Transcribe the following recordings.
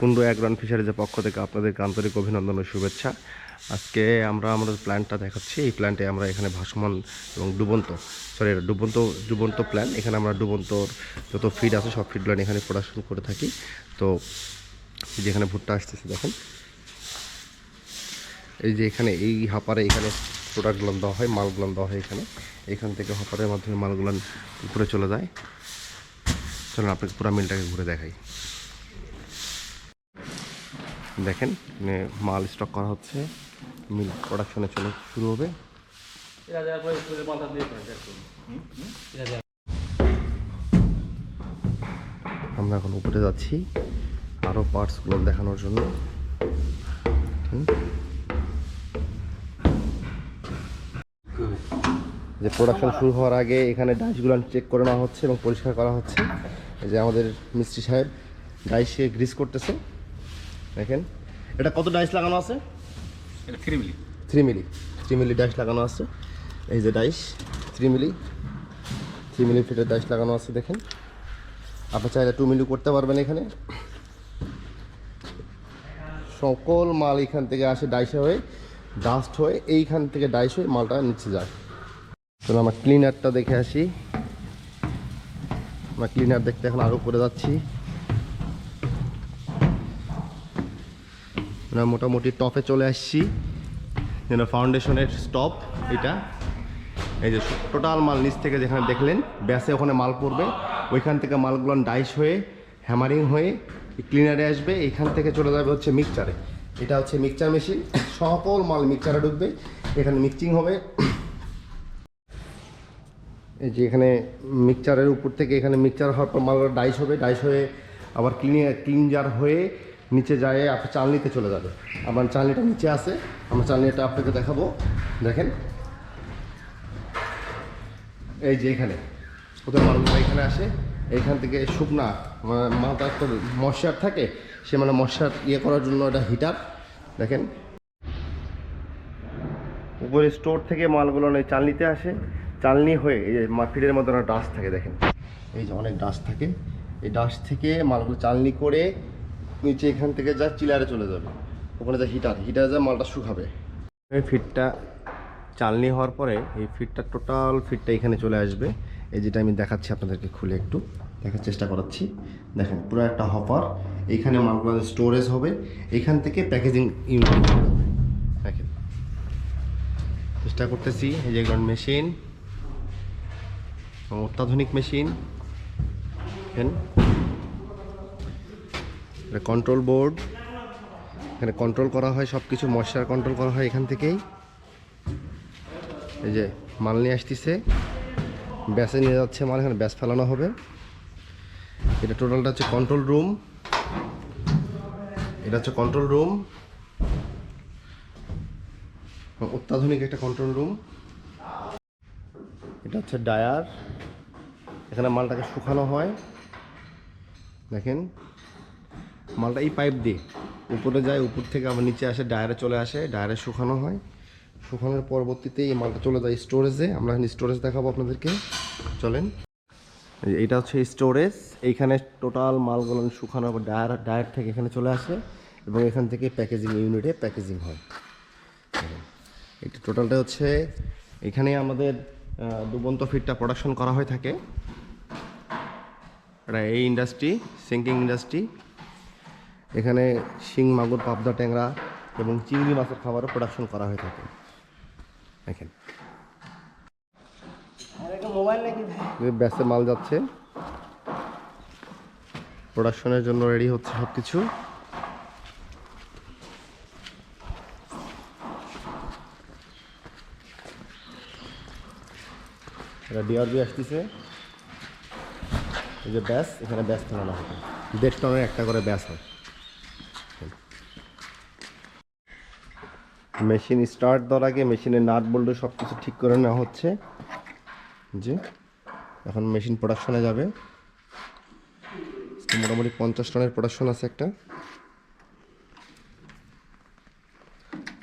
কুন্ডু অ্যাগ্রন ফিশারিজের পক্ষ থেকে আপনাদেরকে আন্তরিক অভিনন্দন ও শুভেচ্ছা। আজকে আমরা আমাদের প্ল্যানটা দেখাচ্ছি। এই প্ল্যানটে আমরা এখানে ভাসমান এবং ডুবন্ত, সরি, ডুবন্ত ডুবন্ত প্ল্যান। এখানে আমরা ডুবন্তর যত ফিড আছে সব ফিড প্ল্যান এখানে প্রোডাকশন করে থাকি। তো যেখানে ভুট্টা আসতেছে, দেখেন। এই যে এখানে, এই হাপারে এখানে প্রোডাক্টগুলো দেওয়া হয়, মালগুলো দেওয়া হয় এখানে। এখান থেকে হপারের মাধ্যমে মালগুলো উপরে চলে যায়। চলুন আপনাকে পুরো মিলটাকে ঘুরে দেখাই। দেখেন মানে মাল স্টক করা হচ্ছে। মিল প্রোডাকশনে চলে শুরু হবে। আমরা এখন উপরে যাচ্ছি আরও পার্টসগুলো দেখানোর জন্য। যে প্রোডাকশন শুরু হওয়ার আগে এখানে ডাইসগুলো চেক করে নেওয়া হচ্ছে এবং পরিষ্কার করা হচ্ছে। যে আমাদের মিস্ত্রি সাহেব ডাইসে গ্রিস করতেছে। দেখেন। এটা কত ডাইস লাগানো আছে? এটা three milli three milli three milli dies লাগানো আছে। এই যে dies three milli three milli ফিটের ডাইস লাগানো আছে দেখেন। আপনি চাইলে টু মিলি করতে পারবেন এখানে। সকল মাল এখান থেকে আসে ডাইসে হয়ে ডাস্ট হয়ে এইখান থেকে ডাইস হয়ে মালটা নিচে যায়। চলো আমার ক্লিনারটা দেখে আসি। আমরা ক্লিনার দেখতে এখন আরও করে যাচ্ছি। আমরা মোটামুটি টপে চলে আসছি। যেন ফাউন্ডেশনের স্টপ এটা। এই যে টোটাল মাল নিচ থেকে যেখানে দেখলেন, ব্যাসে ওখানে মাল পড়বে। ওইখান থেকে মালগুলো ডাইস হয়ে হ্যামারিং হয়ে ক্লিনারে আসবে। এইখান থেকে চলে যাবে হচ্ছে মিক্সচারে এটা হচ্ছে মিক্সচার মেশিন সকল মাল মিক্সচারে ঢুকবে। এখানে মিক্সিং হবে। এই যে এখানে মিক্সচারের উপর থেকে এখানে মিক্সচার হওয়ার পর মালগুলো ডাইস হবে। ডাইস হয়ে আবার ক্লিন ক্লিনজার হয়ে নিচে যায় আপনার চালনিতে চলে যাবে। আমার চালনিটা নিচে আছে, আমরা চালনিটা আপনাকে দেখাবো। দেখেন। এই যে এখানে, ওদের মালগুলো এখানে আসে। এইখান থেকে শুকনা মা- মালটা একটা মশার থাকে, সে মানে মশার ইয়ে করার জন্য এটা হিটার। দেখেন। উপরে স্টোর থেকে মালগুলো ওই চালনিতে আসে। চালনি হয়ে এই যে ফিডের মধ্যে অনেক ডাস্ট থাকে, দেখেন। এই যে অনেক ডাস্ট থাকে। এই ডাস্ট থেকে মালগুলো চালনি করে নিচে এখান থেকে যা চিলারে চলে যাবে, ওখানে যা হিটার হিটারে যা মালটা শুকাবে। এই ফিটটা চালনি হওয়ার পরে এই ফিটটা টোটাল ফিটটা এখানে চলে আসবে। এই যেটা আমি দেখাচ্ছি আপনাদেরকে খুলে একটু, দেখার চেষ্টা করাচ্ছি। দেখেন, পুরো একটা হপার এইখানে মালগুলো স্টোরেজ হবে, এখান থেকে প্যাকেজিং ইউনিট হবে দেখেন, চেষ্টা করতেছি, এই যে মেশিন অত্যাধুনিক মেশিন দেখেন এটা কন্ট্রোল বোর্ড এখানে কন্ট্রোল করা হয় সব কিছু মশার কন্ট্রোল করা হয় এখান থেকেই। এই যে মাল নিয়ে আসতেছে, ব্যাসে নিয়ে যাচ্ছে মাল, এখানে ব্যাস ফেলানো হবে। এটা টোটালটা হচ্ছে কন্ট্রোল রুম এটা হচ্ছে কন্ট্রোল রুম অত্যাধুনিক একটা কন্ট্রোল রুম এটা হচ্ছে ডায়ার এখানে মালটাকে শুকানো হয়। দেখেন। মালটা এই পাইপ দিয়ে উপরে যায় উপর থেকে আবার নিচে আসে ডায়ারে চলে আসে ডায়ারে শুকানো হয়। শুকানোর পরবর্তীতে এই মালটা চলে যায় স্টোরেজে আমরা এখন স্টোরেজ দেখাবো আপনাদেরকে। চলেন। এইটা হচ্ছে স্টোরেজ এইখানে টোটাল মালগুলো শুকানো হবে ডায়ার ডায়ার থেকে এখানে চলে আসে এবং এখান থেকে প্যাকেজিং ইউনিটে প্যাকেজিং হয়। এটা টোটালটা হচ্ছে এখানে আমাদের আহ, ফিটটা প্রোডাকশন করা হয়ে থাকে। এটা এই ইন্ডাস্ট্রি সিঙ্কিং ইন্ডাস্ট্রি এখানে শিং মাগুর পাবদা ট্যাংরা এবং চিংড়ি মাছের খাবারও প্রোডাকশন করা হয়ে থাকে। দেখেন। ব্যাসে মাল যাচ্ছে। প্রোডাকশনের জন্য রেডি হচ্ছে সব কিছু এটা ডিআরবি আসতেছে। এই যে ব্যাস এখানে ব্যাস ফেলানো হবে। দেড় টনের একটা করে ব্যাস হয়। মেশিন স্টার্ট দেওয়ার আগে মেশিনের নাট বল্টু সব কিছু ঠিক করে নেওয়া হচ্ছে। যে এখন মেশিন প্রোডাকশনে যাবে। মোটামুটি পঞ্চাশ টনের প্রোডাকশন আছে একটা।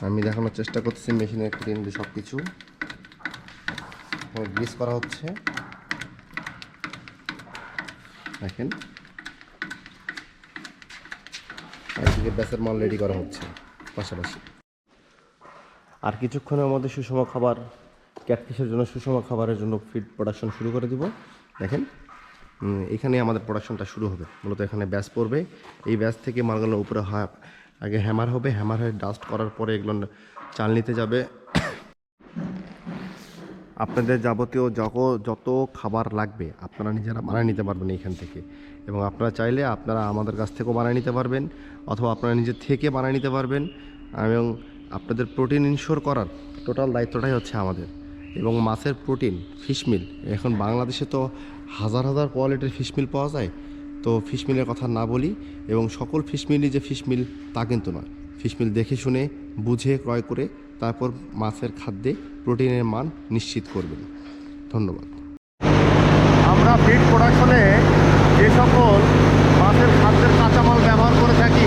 আমি দেখানোর চেষ্টা করতেছি মেশিনের ক্লিন সব কিছু গ্রিস করা হচ্ছে। দেখেন। এদিকে ব্যাসের মাল রেডি করা হচ্ছে। পাশাপাশি। আর কিছুক্ষণের মধ্যে সুষম খাবার ক্যাটফিশের জন্য সুষম খাবারের জন্য ফিড প্রোডাকশন শুরু করে দিব। দেখেন এখানে আমাদের প্রোডাকশনটা শুরু হবে। মূলত এখানে ব্যাস পড়বে। এই ব্যাস থেকে মালগুলো উপরে হয়, আগে হ্যামার হবে। হ্যামার হয়ে ডাস্ট করার পরে এগুলো চালনিতে যাবে। আপনাদের যাবতীয় যত যত খাবার লাগবে, আপনারা নিজেরা বানিয়ে নিতে পারবেন এইখান থেকে। এবং আপনারা চাইলে আপনারা আমাদের কাছ থেকেও বানিয়ে নিতে পারবেন, অথবা আপনারা নিজের থেকে বানিয়ে নিতে পারবেন। এবং আপনাদের প্রোটিন ইনশোর করার টোটাল দায়িত্বটাই হচ্ছে আমাদের। এবং মাছের প্রোটিন ফিশমিল এখন বাংলাদেশে তো হাজার হাজার কোয়ালিটির ফিশমিল পাওয়া যায়। তো ফিশমিলের কথা না বলি, এবং সকল ফিশমিলই যে ফিশমিল তা কিন্তু নয়। ফিশমিল দেখে শুনে, বুঝে, ক্রয় করে, তারপর মাছের খাদ্যে প্রোটিনের মান নিশ্চিত করবেন। ধন্যবাদ। আমরা ফিড প্রোডাকশনে যে সকল মাছের খাদ্যের কাঁচামাল ব্যবহার করে থাকি